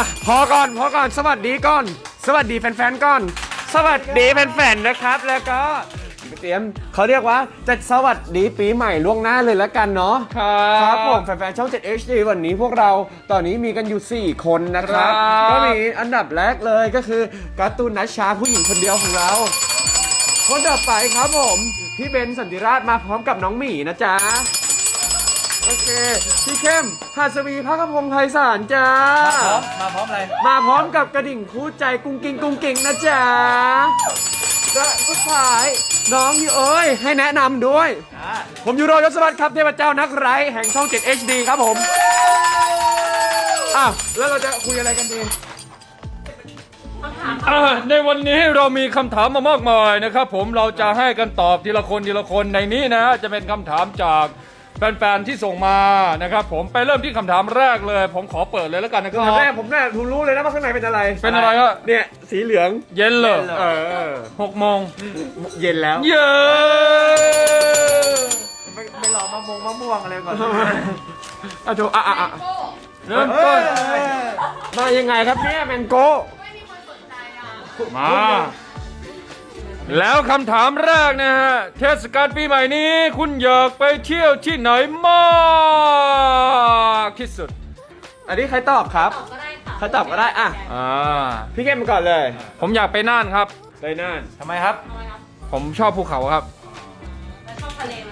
อะพอก่อนพอก่อนสวัสดีก่อน สวัสดีแฟนๆก่อน สวัสดีแฟนๆนะครับ แล้วก็เตรียมเขาเรียกว่าจะสวัสดีปีใหม่ล่วงหน้าเลยแล้วกันเนาะครับครับผมแฟนๆช่อง 7 HD วันนี้พวกเราตอนนี้มีกันอยู่ 4 คนนะครับ ครับ ก็มีอันดับแรกเลยก็คือการ์ตูนนัชชาผู้หญิงคนเดียวของเรา คนต่อไปครับผม พี่เบนซ์สันติราชมาพร้อมกับน้องหมีนะจ๊ะ โอเค พี่เข้มหาสวีพักพงศ์ไพศาลจ้ามาพร้อมอะไร มาพร้อมกับกระดิ่งคู่ใจกุ้งกิ้งกุ้งกิ้งนะจ๊ะและสุดท้ายน้องยูเอ้ย ให้แนะนำด้วย ผมยูโรยศวรรษครับเทพเจ้านักไร้แห่งช่อง 7 HD ครับผม อ้าว แล้วเราจะคุยอะไรกันดีอ่าในวันนี้เรามีคำถามมามากมายนะครับผมเราจะให้กันตอบทีละคนทีละคนในนี้นะ จะเป็นคำถามจาก แฟนๆที่ส่งมานะครับผมไปเริ่มที่คำถามแรกเลย ผมขอเปิดเลยแล้วกันนะคตรัอบนแรกผมเนี่ยผมรู้เลยนะว่าข้างในเป็นอะไรเป็นอะไรก็เนี่ยสีเหลืองเย็นเลยเออหกโมงเย็นแล้ว เย้ไม่ไม่รอมะม่วงมะม่วงอะไรก่อนอะถูกอะอะอะเริ่มต้นมายังไงครับเนี่ยแมนโก้มา แล้วคำถามแรกนะฮะ เทศกาลปีใหม่นี้ คุณอยากไปเที่ยวที่ไหนมากที่สุด อันนี้ใครตอบครับก็ได้ค่ะใครตอบก็ได้อะ อ่า พี่เข้มก่อนเลยผมอยากไปน่านครับ ไปน่านทำไมครับทำไมครับผมชอบภูเขาครับ แล้วชอบทะเลไหม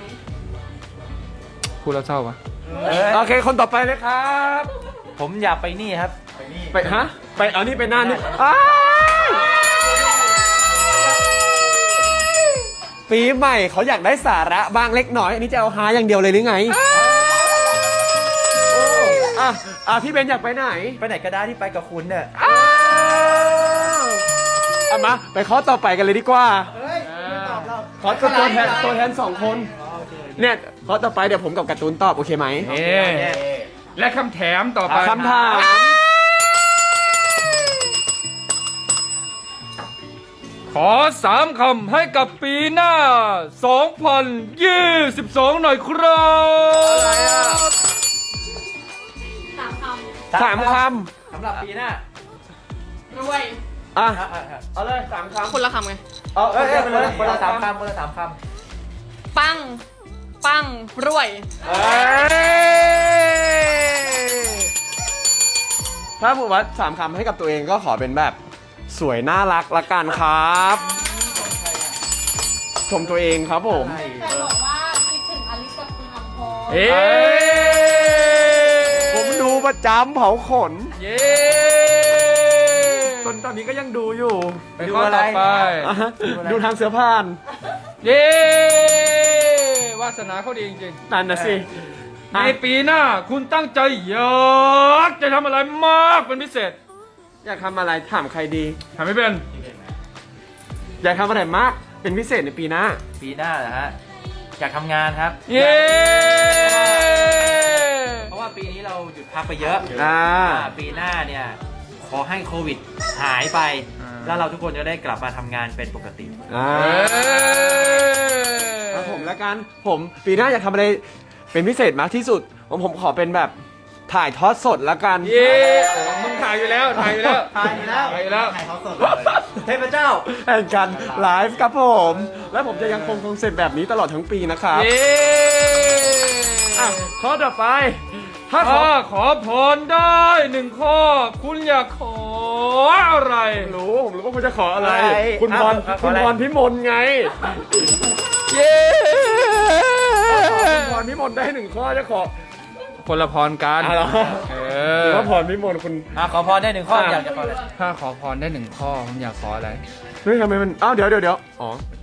พูดแล้วเศร้าปะเอ้ยโอเค คนต่อไปเลยครับ ผมอยากไปนี่ครับ ไปนี่ไปฮะ ไปเอานี่ไปน่านนี่อ้าย ปีใหม่เขาอยากได้สาระบ้างเล็กน้อยอันนี้จะเอาหาอย่างเดียวเลยหรือไงโอ้อะอะพี่เบนอยากไปไหนไปไหนก็ได้ที่ไปกับคุณเนี่ยอ้าวเอามาไปข้อต่อไปกันเลยดีกว่าขอตัวแทนตัวแทนสองคนเนี่ยข้อต่อไปเดี๋ยวผมกับการ์ตูนตอบโอเคไหม เอ๊และคำแถมต่อไป คำถาม อสามคำให้กับปีหน้า 2022 หน่อยครับสามคสามคสำหรับปีหน้าำรวยำอะอะอะอะเอาเลยสามคำคนละคำไง เอาเอ้ยเอ้ยไปคนเลยละคนละสามคำคนละสามคปัง ปัง รวย เอ้ยถ้าผมว่าสามคำให้กับตัวเองก็ขอเป็นแบบ สวยน่ารักละกันครับ ชมตัวเองครับผมำใช่แต่บอกว่าคิดถึงอลิซกับคุณอัมพรเอ๊ผมดูประจำเผาขน เย้จนตอนนี้ก็ยังดูอยู่ ไปข้อต่อไปอะฮะดูทางเสือพานเย้วาสนาเขาดีจริงนั่นนะสิๆ ในปีหน้า คุณตั้งใจอยากจะทำอะไรมากเป็นพิเศษ อยากทำอะไรถามใครดี ทำไม่เป็นอยากทำอะไรมาก เป็นพิเศษในปีหน้า ปีหน้าเหรอฮะอยากทำงานครับ เย้ เพราะว่าปีนี้เราหยุดพักไปเยอะอ่า อ่าปีหน้าเนี่ย ขอให้โควิดหายไปแล้วเราทุกคนจะได้กลับมาทำงานเป็นปกติ อ่าเอ้ยครับผมแล้วกันผมปีหน้าอยากทำอะไรเป็นพิเศษมากที่สุดผมผมขอเป็นแบบ ถ่ายทอดสดละกัน เย้โอ้มึงถ่ายอยู่แล้ว ถ่ายอยู่แล้ว ถ่ายอยู่แล้วถ่ายอยู่แล้ว ถ่ายเขาสดเลยเทพเจ้าแห่งการไลฟ์ครับผม และผมจะยังคงคอนเซ็ปต์แบบนี้ตลอดทั้งปีนะครับเย้อะข้อต่อไป ถ้าขอถ้าขอพรได้หนึ่งข้อ คุณอยากขออะไร รู้ผมรู้ว่าคุณจะขออะไร อะไรคุณพรอะขอคุณอะไร พรพิมลไง เย้คุณพรพิมลได้หนึ่งข้อจะขอ คนละพรกันอะเหรอ เอหรืออว่าพรพิมลคุณ อะขอพรได้หนึ่งข้ออะ อยากจะขออะไรถ้าขอพรได้หนึ่งข้อผมอยากขออะไร เฮ้ยทำไมมันอ้าวเดี๋ยวเดี๋ยวเดี๋ยวอ๋อโอเค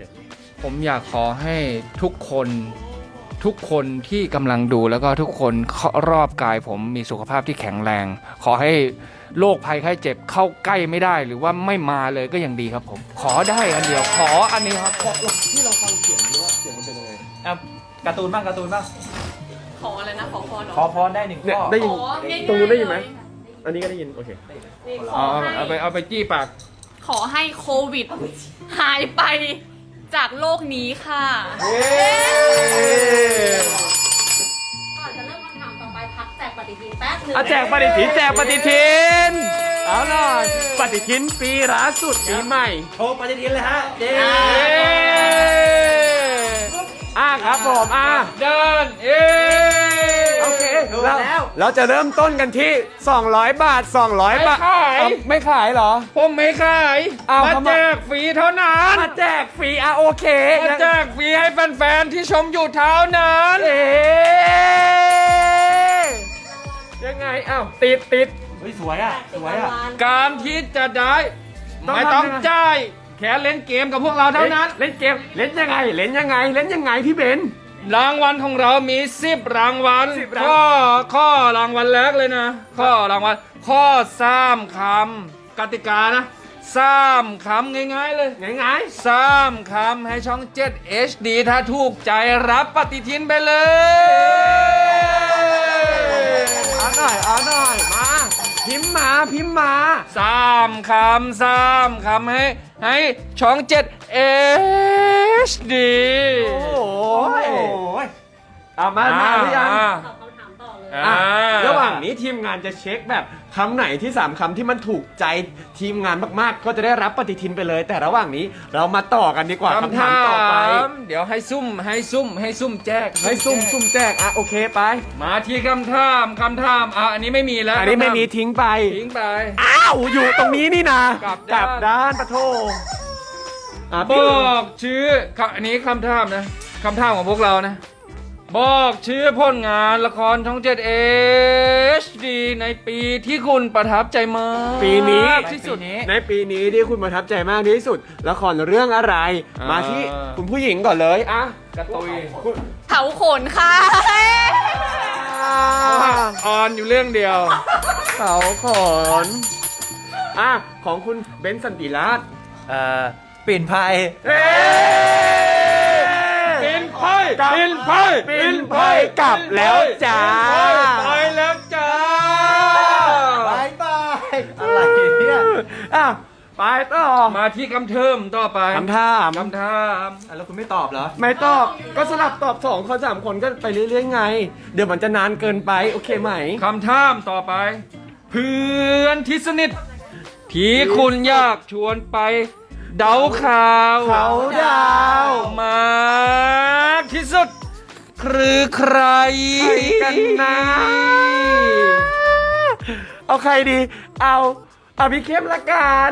ผมอยากขอให้ทุกคนทุกคนที่กำลังดูแล้วก็ทุกคนรอบกายผมมีสุขภาพที่แข็งแรง ขอให้โรคภัยไข้เจ็บเข้าใกล้ไม่ได้หรือว่าไม่มาเลยก็ยังดีครับผม ขอได้อันเดียวขออันนี้ครับ ที่เราฟังเสียงหรือว่าเสียงมันเป็นยังไงอะการ์ตูนบ้างการ์ตูนบ้างข ออะไรนะขอพรเหรอขอพรได้หนึ่งเนี่ยข้อได้ยิน ของ่ายๆตรงนู้นได้ยินไหม เลอันนี้ก็ได้ยิน โอเคนี่ขอเอาให้ เอาไปเอาไปจี้ปาก ขอให้โควิด หายไปจากโลกนี้ค่ะ ก่อนจะเริ่มคำถามต่อไปพักแจกบัตรฏิทินแป๊บหนึงอะแจกปฏิทินแจกปฏิทิน เอาหน่อยปฏิทินปีล่าสุดปีใหม่ โชว์ปฏิทินเลยฮะเจ๊เอ๊ะอะครับผมอะเดินเอ๊ โอเคดูเราแล้ว เราจะเริ่มต้นกันที่ 200 บาท 200 บาทไม่ขาย เอ้ไม่ขายเหรอ ผมไม่ขายอ้าวมาทำไม แจกฟรีเท่านั้นมาแจกฟรีอะโอเคมาแจกฟรีให้แฟนๆที่ชมอยู่เท่านั้นเอ๊ะยังไงอ้าวติดติด เฮ้ยสวยอะสวยอะ การที่จะได้ ต้องไม่ต้องทำยังไง จ่ายแค่เล่นเกมกับพวกเราเท่านั้น เล่นเกมเล่นยังไง เล่นยังไง เล่นยังไงพี่เบน รางวัลของเรามี10รางวัล10รางวัล ข้อข้อรางวัลแรกเลยนะ ข้อรางวัลข้อสามคำกติกานะสามคำง่ายๆเลยไงไงสามคำให้ช่อง 7 HD ถ้าถูกใจรับปฏิทินไปเลยเอาหน่อยเอาหน่อยมา พิมพ์มาพิมพ์มาสามคำสามคำให้ ให้ช่อง7 HD โอ้โหโอ้ยเอามามาหรือยัง อ่าต อบคำถามต่อเลยอ่าอะระหว่างนี้ทีมงานจะเช็คแบบคำไหนที่สามคำที่มันถูกใจทีมงานมากๆ ก็จะได้รับปฏิทินไปเลย แต่ระหว่างนี้เรามาต่อกันดีกว่าคำคำถาถามต่อไปมเดี๋ยวให้ซุ่มให้ซุ่มให้ซุ่มแจกให้ซุ่มซุ่มแจกอะโอเคไป มาที่คำถามคำถามอะอันนี้ไม่มีแล้วอันนี้ไม่มีทิ้งไป ทิ้งไป อ้าวอยู่ตรงนี้นี่นะกลับด้าน ด้านปะโทอะบพี่ อกชื่อครับอันนี้คำถามนะคำถามของพวกเรานะ บอกชื่อผลงานละครช่อง7 HD ในปีที่คุณประทับใจมากปีนี้ ที่สุดในปีนี้ที่คุณประทับใจมากที่สุด ละครเรื่องอะไร อ่าม มาที่คุณผู้หญิงก่อนเลยอะกระตุยคุณเผาขนค่ะ ออนอยู่เรื่องเดียวเขาขนอะของคุณเบนซ์สันติราชเอ่อปิ่นไพยเอ้ยปิน ไพ่กลับปินไพ่ปิ่นไพ่กลับแล้วจ้าปิ่นไพ่ไปแล้วจ้าบายบายอะไรเนี่ยอะไปต่อ มาที่คำเทิมต่อไปคำถามคำถามอะแล้วคุณไม่ตอบเหรอ ไม่ตอบ ก็สลับตอบสองคนสามคนก็ไปเรื่อยๆไง เดี๋ยวมันจะนานเกินไป โอเคไหมคำถามต่อไป เพื่อนที่สนิทที่คุณอยากชวนไป เดาข่าวเขาดาวมากที่สุด คือใครใครกันนะ เอาใครดี เอาเอาพี่เข้มละกัน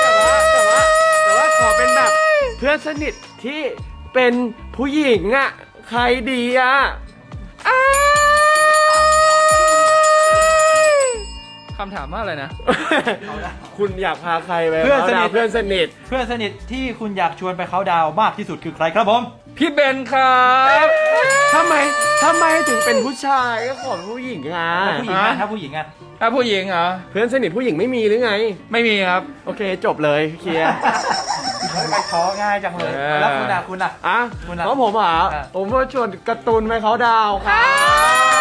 แต่ว่าแต่ว่าแต่ว่าขอเป็นแบบ เพื่อนสนิทที่เป็นผู้หญิงอะ ใครดีอะ คำถามว่าอะไรนะ คุณอยากพาใครไปเพื่อนสนิท เพื่อนสนิท เพื่อนสนิทที่คุณอยากชวนไปเขาดาวน์มากที่สุดคือใครครับผม พี่เบนครับทำไมทำไมถึงเป็นผู้ชายก็ขอผู้หญิงอะผู้หญิงอะถ้าผู้หญิงอะถ้าผู้หญิงเหรอ เพื่อนสนิทผู้หญิงไม่มีหรือไง ไม่มีครับ โอเคจบเลยเคลียร์ เฮ้ยไปท้อง่ายจังเลย เออ แล้วคุณอะคุณอะอะคุณอะเพราะผมอะ อะ ผมว่าชวนการ์ตูนไปเขาดาวน์ครับ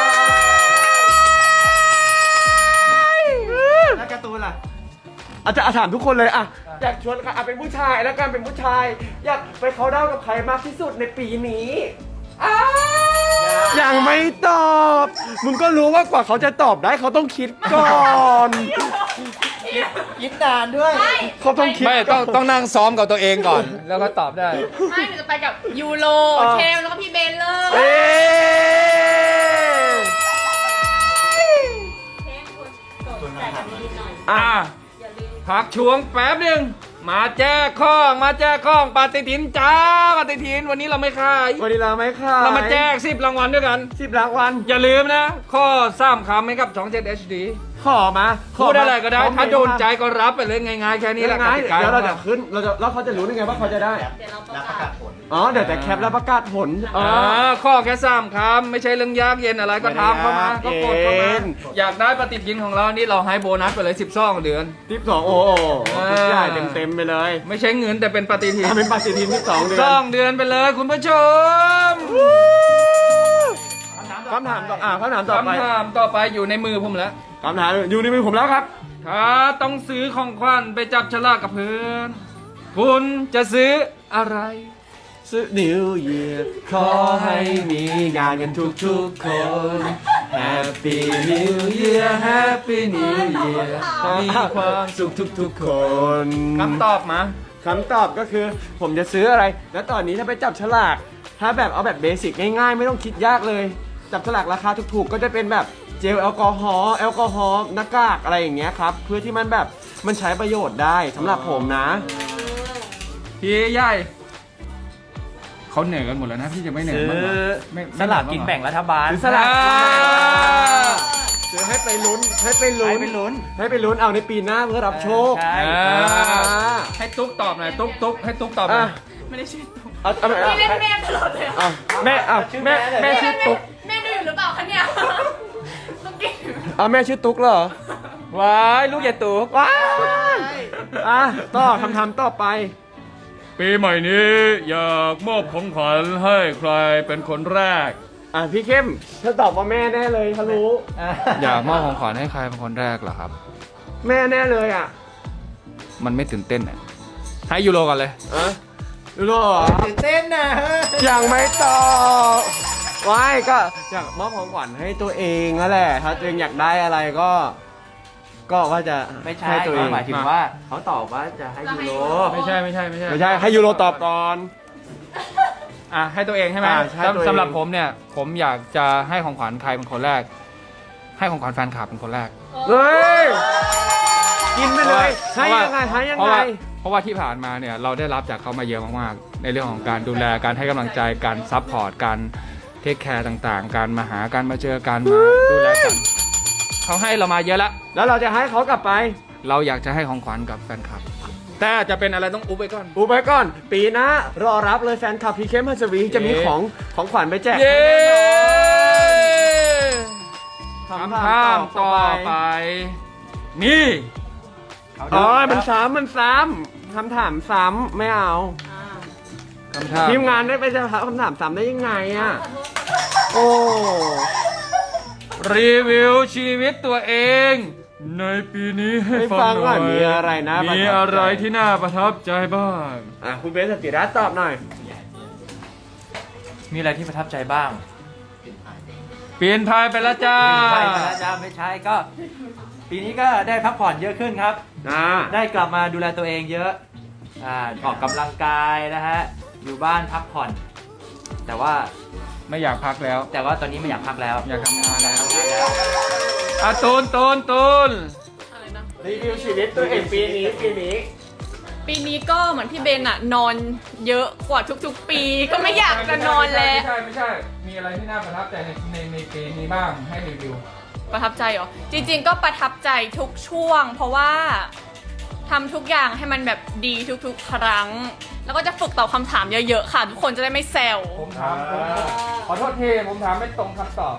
อาจจะถามทุกคนเลยอะอยากชวนอะเป็นผู้ชายแล้วกันเป็นผู้ชาย อยากไปเขาดาวน์กับใครมากที่สุดในปีนี้อ้าวยังไม่ตอบมึงก็รู้ว่ากว่าเขาจะตอบได้เขาต้องคิดก่อนยิบนานด้วยเขาต้องคิดไม่ต้องก่นต้องนั่งซ้อมกับตัวเองก่อน แล้วก็ตอบได้ ไม่หนูจะไปกับยูโรอ่าเทมแล้วก็พี่เบนเลยเอ๊ะเทปคุณกดแจกปฏิทินหน่อย อะอะอย่าลืม พักช่วงแป๊บหนึ่งมาแจกข้องมาแจกข้องปฏิทินจ้าปฏิทินวันนี้เราไม่ขายวันนี้เราไม่ค่ะเรามาแจกสิบรางวัลด้วยกันสิบรางวัลอย่าลืมนะ ข้อสามคำให้กับช่อง7 HD ขอมาขพูดอะไรก็ได้ขอมถ้าโดนใจก็รับไปเลยง่ายๆแค่นี้นี่แหแหละละกไงติกาเดี๋ยวเราจะขึ้นเราจะแล้วเขาจะรู้ได้ไงว่าเขาจะได้ เดี๋ยวเราประกาศผล อ๋อเดี๋ยวแต่แคปแล้วประกาศผลอ๋อ อ่าข้อแค่สามคำไม่ใช่เรื่องยากเย็นอะไรก็ทำเข้ามาก็กดเข้ามาเย็น อยากได้ปฏิทินของเรานี่เราให้โบนัสไปเลย12เดือน ทิปสองโอ้โหอ่าใหญ่เต็มเต็มๆไปเลยไม่ใช่เงินแต่เป็นปฏิทินทำเป็นปฏิทินที่สองเดือน สองเดือนไปเลยคุณผู้ชม คำถามต่ออ่าคำถามต่อไปคำถามต่อไปอยู่ในมือผมแล้วคำถามอยู่ในมือผมแล้วครับ ถ้าต้องซื้อของขวัญไปจับฉลากกับเพื่อนคุณจะซื้ออะไร New Year ขอให้มีงานกันทุกทุกๆคน Happy New Year Happy New Year มีความสุขทุกทุกๆคนคำตอบมาคำตอบก็คือผมจะซื้ออะไร แล้วตอนนี้ถ้าไปจับฉลาก ถ้าแบบเอาแบบเบสิกง่ายๆ ไม่ต้องคิดยากเลย จับฉลากราคาถูกๆ ก็จะเป็นแบบเจลแอลกอฮอล์แอลกอฮอล์หน้ากากอะไรอย่างเงี้ยครับ เพื่อที่มันแบบมันใช้ประโยชน์ได้สำหรับผมนะ พี่ใหญ่เขาเหนื่อยกันหมดแล้วนะพี่จะไม่เหนื่อยซื้อบ้างเหรอไม่สลากกินแบ่งรัฐบาลซื้อสลากอ่าซื้อให้ไปลุ้นให้ไปลุ้ให้นไปลุ้น ให้ไปลุ้นเอาในปีหน้าเพื่อรับโชคใช่อ่าอ่าให้ตุ๊กตอบหน่อยตุ๊กตุ๊กให้ตุ๊กตอบหน่อะอยไม่ได้ชื่อตุ๊กเอาเอาเอาพี่เล่นแม่ตลอดเลยอะเอาแม่เอาแม่แม่พี่ชื่เล่อนตุ๊กแม่ดูอยู่ หรือเปล่าคะเนี่ยตุ๊กกี้เอาแม่ชื่อตุ๊กเหรอว้ายลูกอย่าตุ๊กว้ายอะต่อคำถามต่อไป ปีใหม่นี้อยากมอบของขวัญให้ใครเป็นคนแรก อะพี่เข้มถ้าตอบว่าแม่แน่เลยเขารู้ อยากมอบของขวัญให้ใครเป็นคนแรกเหรอครับ แม่แน่เลยอะมันไม่ตื่นเต้นอะให้ยูโรก่อนเลยอะรู้เหรอตื่นเต้นนะยังไม่ตอบ ว้ายก็อยากมอบของขวัญให้ตัวเองนั่นแหละ ถ้าตัวเองอยากได้อะไรก็ ก็ว่าจะไม่ใช่ให้ตัวเองเขาหมายถึงว่าเขาตอบว่าจะให้ยูโรไม่ใช่ไม่ใช่ไม่ใช่ไม่ใช่ให้ยูโรตอบก่อน อะให้ตัวเองใช่ไหมอ่าใช่ตัวเอง สำสำหรับผมเนี่ย ผมอยากจะให้ของขวัญใครเป็นคนแรก ให้ของขวัญแฟนคลับเป็นคนแรกเฮ้ยกินไปเลยเพให้ราะว่ายังไงให้ยังเพราะไง ว่าเพราะว่าที่ผ่านมาเนี่ยเราได้รับจากเขามาเยอะมากๆ ในเรื่องของการดูแลการให้กำลังใจการซัพพอร์ตการ เทคแคร์ต่างๆ การมาหาการมาเจอการมาดูแลกันเขาให้เรามาเยอะแล้วแล้วเราจะให้เขากลับไป เราอยากจะให้ของขวัญกับแฟนคลับ แต่จะเป็นอะไรต้องอุบไว้ก่อนอูไปก่อน ปีหน้ารอรับเลยแฟนคลับพีเคมฮัสวีจะมีของของขวัญไปแจกเย้คำคำถามต่อไป นี่อ๋อมันซ้ำมันซ้ำคำถามซ้ำไม่เอา คำถาม ทีมงานได้ไปจะถามคำถามซ้ำได้ยังไงอะโอ้รีวิวชีวิตตัวเอง ในปีนี้ให้ให้ฟัฟังงหน่ว่าอยมีอะไรนะมีอะไรที่น่าประทับใจบ้าง อะคุณเบสสติรัตน์ตอบหน่อย มีอะไรที่ประทับใจบ้างเปลี่ยนพายไปแล้วจ้า ใช่พระเจ้าไม่ใช่ก็ ปีนี้ก็ได้พักผ่อนเยอะขึ้นครับ อ่า ได้กลับมาดูแลตัวเองเยอะอ่าออกกำลังกายนะฮะ อยู่บ้านพักผ่อน แต่ว่าไม่อยากพักแล้ว แต่ว่าตอนนี้ไม่อยากพักแล้วอยากทำงานแล้วทำงานแล้วอะตูนตูนตูนอะไรนะ รีวิวชีวิตตัวเองปีนี้ปีนี้ ปีนี้ก็เหมือนพี่เบนอะนอนเยอะกว่าทุกๆ ปีก็ไม่อยากจะนอนแล้ว ไม่ใช่ไม่ใช่ มีอะไรที่น่าประทับใจในในในปีนี้บ้างให้รีวิว ประทับใจเหรอ จริง ๆ ก็ประทับใจทุกช่วง เพราะว่า ทำทุกอย่างให้มันแบบดีทุกๆ ครั้ง แล้วก็จะฝึกตอบคำถามเยอะๆ ค่ะ ทุกคนจะได้ไม่แซว ผมถามผมขอโทษทีผมถามไม่ตรงคำตอบ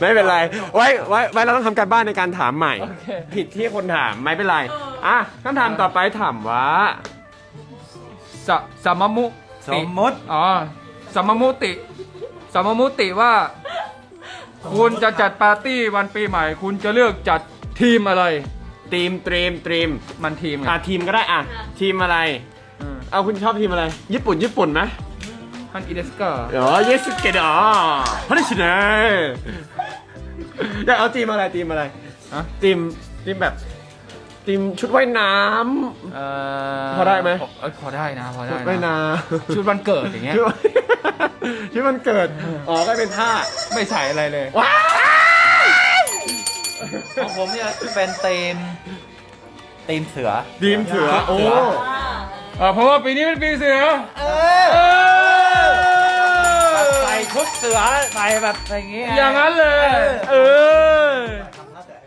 ไม่เป็นไรไว้ไว้ไว้เราต้องทำการบ้านในการถามใหม่โอเคผิดที่คนถามไม่เป็นไรอะคำถามต่อไปถามว่าสสมมุสติมมุติอ๋อสมมุติสมมุติว่า คุณจะจัดปาร์ตี้วันปีใหม่ คุณจะเลือกจัดทีมอะไร ทีมตรีมตรีมมันทีมไงอะทีมก็ได้อะ ทีมอะไร อืมเอาคุณชอบทีมอะไร ญี่ปุ่นญี่ปุ่นไหมฮันอีเดสกาอ๋อเยสเกดอ๋อฮันชิเน่อยากเอาทีมอะไรทีมอะไรอะทีมทีมแบบทีมชุดว่ายน้ เอ่พอได้ไหมเอ้ยพอได้นะพอำได้ชุดว่ายน้นะำชุดวันเกิดอย่างเงี้ย ชุดชุดมันเกิด อ๋อก็เป็นท่าไม่ใส่อะไรเลยว้าย ของผมเนี่ยเป็นทีมทีมเสือทีมเสือ โอ้เอ่อเพราะว่าปีนี้เป็นปีเสือเอเออใส่ชุดเสือใส่แบบอย่างงี้ไอย่างนั้นเลยเอเอออ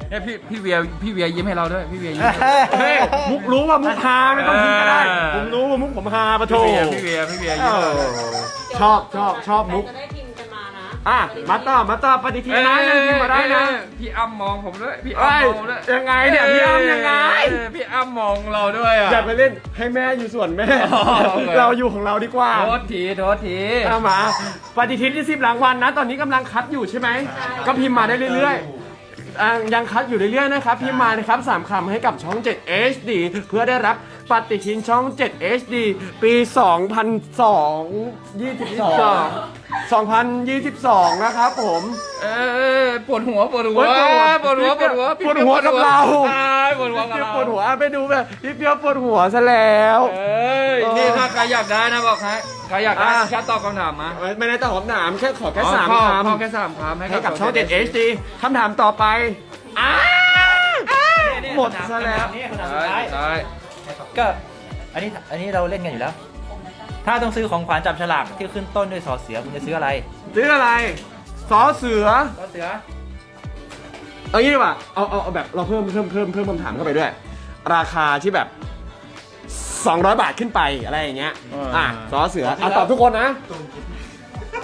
เนี่ยพี่พี่เวียพี่เวียยิ้มให้เราด้วย พี่เวียยิ้มให้เราเฮ้ยมุกรู้ว่ามุกฮาไม่ต้องคิดก็ได้เออผมรู้ว่ามุกผมฮาปะโถพี่เวียพี่เวียพี่เวียยิ้มเอให้เราอชอบชอบชอบมุก จะได้พิมพ์กันมานะ อะมาต่อมาต่อปฏิทินนะยังพิมพ์มาได้นะเอ้ยพี่อ้ำมองผมด้วยพี่เอ้อ้ำยมองด้วยยังไงเนี่ยพี่อ้ำยังไงเออพี่อ้ำมองเราด้วยอะ อย่าไปเล่นให้แม่อยู่ส่วนแม่อ๋อโอเคเราอยู่ของเราดีกว่า โทษทีโทษทีเอามาปฏิทินที่สิบรางวัลนะ ตอนนี้กำลังคัดอยู่ใช่ไหม ก็พิมพ์มาได้เรื่อยๆอะยังคัดอยู่เรื่อยๆนะครับพิมพ์มานะครับสามคำให้กับช่อง 7 HD เพื่อได้รับปฏิทินช่อง 7 HD ปี 2022 2022 นะครับผม เออปวดหัวปวดหัวโอ๊ยปวดหัวปวดหัวปวดหัวกับเราอ่ปวดหัวกับพี่เราปวดหัวไปดูแบบพี่เปียวปวดหัวซะแล้วเอ้ยนี่ถ้าใครอยากได้นะบอกให้ใครอยากได้อะแค่ตอบคำถามมาไม่ได้ตอบคำถามแค่ขอแค่สามอ๋อคำข้อแค่สามคำให้ให้กับช่อง7 HD คำถามต่อไปอ้าหมดซะแล้วนี่คำถามใช่สุดท้ายใช่ก็อันนี้อันนี้เราเล่นกันอยู่แล้ว ถ้าต้องซื้อของขวัญจับฉลากที่ขึ้นต้นด้วยสอเสือคุณจะซื้ออะไรซื้ออะไรสอเสือ สอเสือเอางี้ดีกว่าเอาเอาเอาแบบเราเพิ่มเพิ่มเพิ่มเพิ่มคำถามเข้าไปด้วย ราคาที่แบบ 200 บาทขึ้นไปอะไรอย่างเงี้ยอะสอเสืออะตอบทุกคนนะ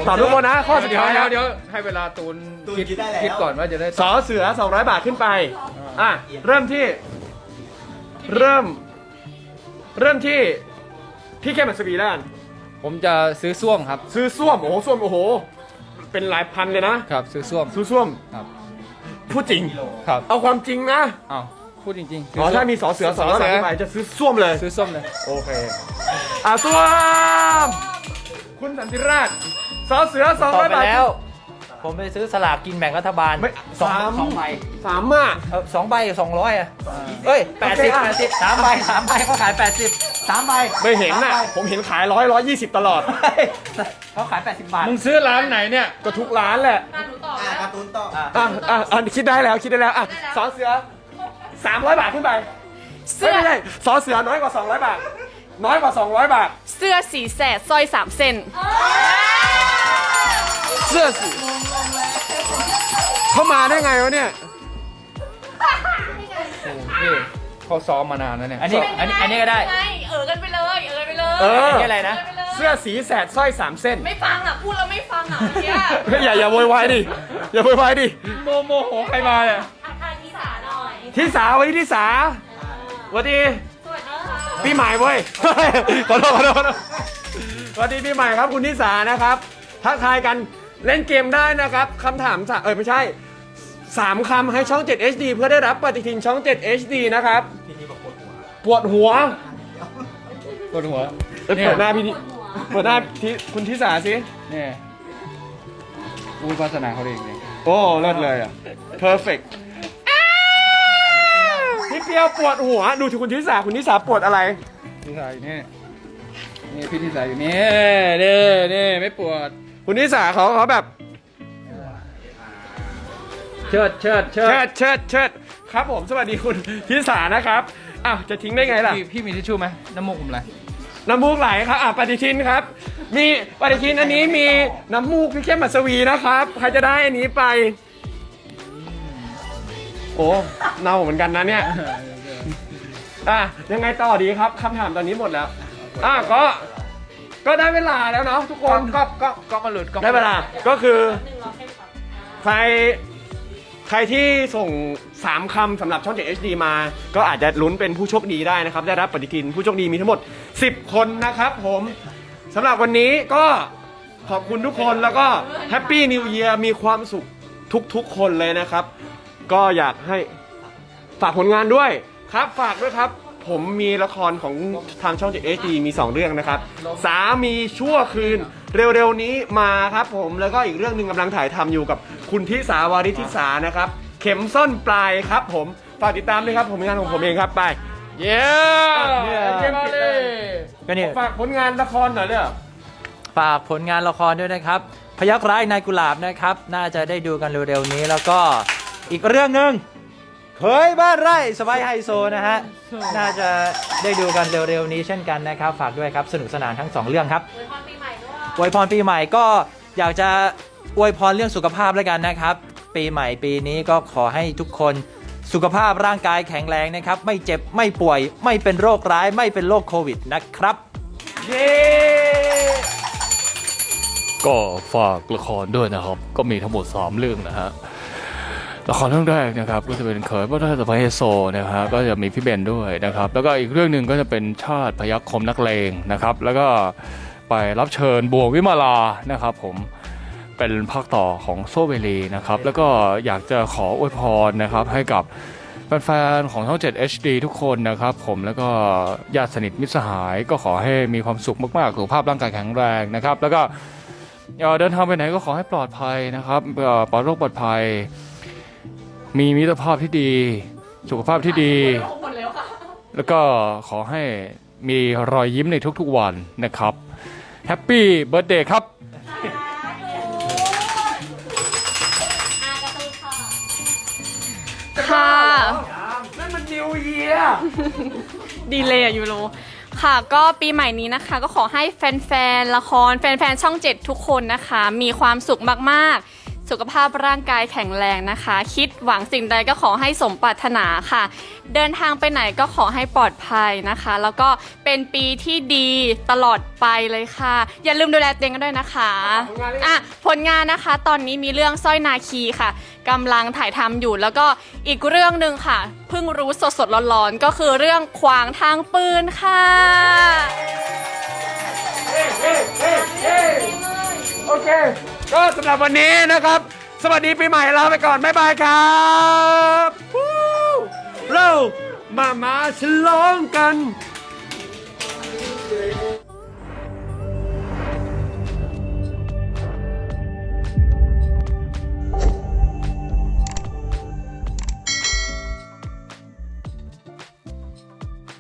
ตอบทุกคนนะข้อสุดเดี๋ยวท้ายเดี๋ยวนะเดี๋ยวให้เวลาตูนตูนคิดคิดได้แล้ว คิดก่อนว่าจะได้สอเสือ 200 บาทขึ้นไปอะเริ่มที่ เริ่ม เริ่มที่พี่แค่มัสวีแล้วกัน ผมจะซื้อส้วมครับ ซื้อส้วมโอ้โหส้วมโอ้โห เป็นหลายพันเลยนะครับ ซื้อส้วม ซื้อส้วมครับ พูดจริง ครับ เอาความจริงนะอ้าวพูดจริงๆอ๋อถ้ามีสอเสือสองร้อยบาทขึ้นไปจะซื้อส้วมเลย ซื้อส้วมเลย โอเคอะส้วม คุณสันติราชสอเสือสองตอบร้อยไปบาทแล้ว ผมไปซื้อสลากกินแบ่งรัฐบาลไม่สองสาม สองใบสามอะ เออสองใบสองร้อยอะเอ้ยแปดสิบโอเคแปอะดสิบสามใบสามใบเขาขายแปดสิบสามใบไม่เห็นน่ะ สามใบผมเห็นขายร้อยร้อยยี่สิบตลอด เฮ้ยเขาขายแปดสิบบาทมึงซื้อร้านไหนเนี่ย ก็ทุกร้านแหละ มาหนูตอบอ่าแล้วการ์ตูนต่อ อะอะอะอะคิดได้แล้วคิดได้แล้วอะได้แล้ว สอเสือสามร้อยบาทขึ้นไปเสื้อไม่ใช่สอเสือน้อยกว่าสองร้อยบาท น้อยกว่าสองร้อยบาท เสื้อสีแสดสร้อยสามเส้น เสื้อสี เข้ามาได้ไงวะเนี่ยนี่เขาซ้อมมานานแล้วเนี่ยอันนี้อันนี้อันนี้ก็ได้ ไงเออกันไปเลยเออกันไปเลยเอออันนี้อะไรนะเออกัปลยเสื้อสีแสดสร้อยสามเส้นไม่ฟังอะพูดแล้วไม่ฟังอะเมื่อกี้อะเฮ้ยอย่าอย่าโวยวายดิอย่าโวยวายดิโมโมโหใครมาเนี่ยทักทายที่สาหน่อยที่สาวันนี้ที่สาสวัสดีสวัสดีค่ะปีใหม่เว้ยขอโทษขอโทษขอโทษสวัสดีปีใหม่ครับคุณทิสานะครับทักทายกันเล่นเกมได้นะครับคำถามสะเออไม่ใช่ สามคำให้ช่อง 7 HD เพื่อได้รับปฏิทินช่อง 7 HD นะครับ พี่นี่บอกปวดหัวปวดหัวปวดหัวเอ้ยเปิดหน้าพี่นิเปิดหน้าที่คุณทิสาสิ เนี่ยอุ้ยภาสนาเขาเองเนี่ยโอ้เลิศเลยอะ perfect พี่เปียวปวดหัว ดูที่คุณทิสาคุณทิสาปวดอะไร พี่สายอยู่นี่นี่พี่ที่สายอยู่นี่นี่นี่ไม่ปวด คุณทิสาเขาเขาแบบ เชิดเชิดเชิเชิดดเชิดเชิดครับผมสวัสดีคุณทิสานะครับอ้าวจะทิ้งได้ไงล่ะ พี่พี่มีทิชชู่ไหมน้ำมูกผมอะไรน้ำมูกไหลครับอะปฏิทินครับ มีปฏิทินอันนี้มีน้ำมูกพี่เข้มมัสวีนะครับใครจะได้อันนี้ไป โอ้เน่าเหมือนกันนะเนี่ยอะยังไงต่อดีครับคำถามตอนนี้หมดแล้วอะก็ก็ได้เวลาแล้วเนาะทุกคนก็ก็ก็มาหลุดก็ได้เวลาก็คือหนึ่งร้อยให้ครับ ใครที่ส่ง 3 คำสำหรับช่อง 7 HD มา ก็อาจจะลุ้นเป็นผู้โชคดีได้นะครับ ได้รับปฏิทินผู้โชคดีมีทั้งหมด 10 คนนะครับผมสำหรับวันนี้ก็ขอบคุณทุกคนแล้วก็แฮปปี้นิวเย r มีความสุขทุกๆคนเลยนะครับ ก็อยากให้ฝากผลงานด้วยครับฝากด้วยครับ ผมมีละครของทางช่อง7 HD มี 2 เรื่องนะครับ สามีชั่วคืนเร็วๆนี้มาครับผมแล้วก็อีกเรื่องหนึ่งกำลังถ่ายทำอยู่กับคุณทิสาวาริทิสานะครับ เข็มส้นปลายครับผมฝากติดตามด้วยครับผมงานของผมเองครับไป เย้เนี่ยเย้มาเลยก็นี่ฝากผลงานละครหน่อยเลยเหรอฝากผลงานละครด้วยนะครับ พยักร้ายนายกุหลาบนะครับ น่าจะได้ดูกันเร็วๆนี้แล้วก็อีกเรื่องหนึ่ง เคยบ้านไร่สบายไฮโซนะฮะ น่าจะได้ดูกันเร็วๆนี้เช่นกันนะครับ ฝากด้วยครับ สนุกสนานทั้งสองเรื่องครับอวยพรปีใหม่ด้วยอวยพรปีใหม่ก็อยากจะอวยพรเรื่องสุขภาพแล้วกันนะครับ ปีใหม่ปีนี้ก็ขอให้ทุกคนสุขภาพร่างกายแข็งแรงนะครับ ไม่เจ็บไม่ป่วย ไม่เป็นโรคร้าย ไม่เป็นโรคโควิดนะครับ เย้ก็ฝากละครด้วยนะครับ ก็มีทั้งหมด 3 เรื่องนะฮะ ละครเรื่องแรกนะครับก็จะเป็นเขยพระราชสมัยโซนะฮะก็จะมีพี่เบนด้วยนะครับ แล้วก็อีกเรื่องหนึ่งก็จะเป็นชาติพยัคฆ์คมนักเลงนะครับ แล้วก็ไปรับเชิญบววิมาลานะครับ ผมเป็นภาคต่อของโซเวลีนะครับ แล้วก็อยากจะขออวยพรนะครับ ให้กับแฟนๆของช่อง 7 HD ทุกคนนะครับ ผมแล้วก็ญาติสนิทมิตรสหายก็ขอให้มีความสุขมากๆสุขภาพร่างกายแข็งแรงนะครับ แล้วก็เดินทางไปไหนก็ขอให้ปลอดภัยนะครับปลอดโรคปลอดภัย มีมิตรภาพที่ดี สุขภาพที่ดีหมดแล้วค่ะแล้วก็ขอให้มีรอยยิ้มในทุกๆวันนะครับแฮปปี้เบิร์ดเดย์ครับอากระตุ้นค่ะค่ะนั่นมันนิวเยียดีเลยอะยูโรค่ะ ก็ปีใหม่นี้นะคะ ก็ขอให้แฟนๆละครแฟนๆช่อง 7 ทุกคนนะคะ มีความสุขมากๆ สุขภาพร่างกายแข็งแรงนะคะ คิดหวังสิ่งใดก็ขอให้สมปรารถนาค่ะ เดินทางไปไหนก็ขอให้ปลอดภัยนะคะ แล้วก็เป็นปีที่ดีตลอดไปเลยค่ะ อย่าลืมดูแลตัวเองกันด้วยนะคะอะผลงานนะคะ ตอนนี้มีเรื่องสร้อยนาคีค่ะกำลังถ่ายทำอยู่แล้วก็อีกเรื่องหนึ่งค่ะเพิ่งรู้สดๆร้อนๆก็คือเรื่องขวางทางปืนค่ะโอเค ก็สำหรับวันนี้นะครับ สวัสดีปีใหม่ลาไปก่อน บ๊ายบายครับเรามามาฉลองกัน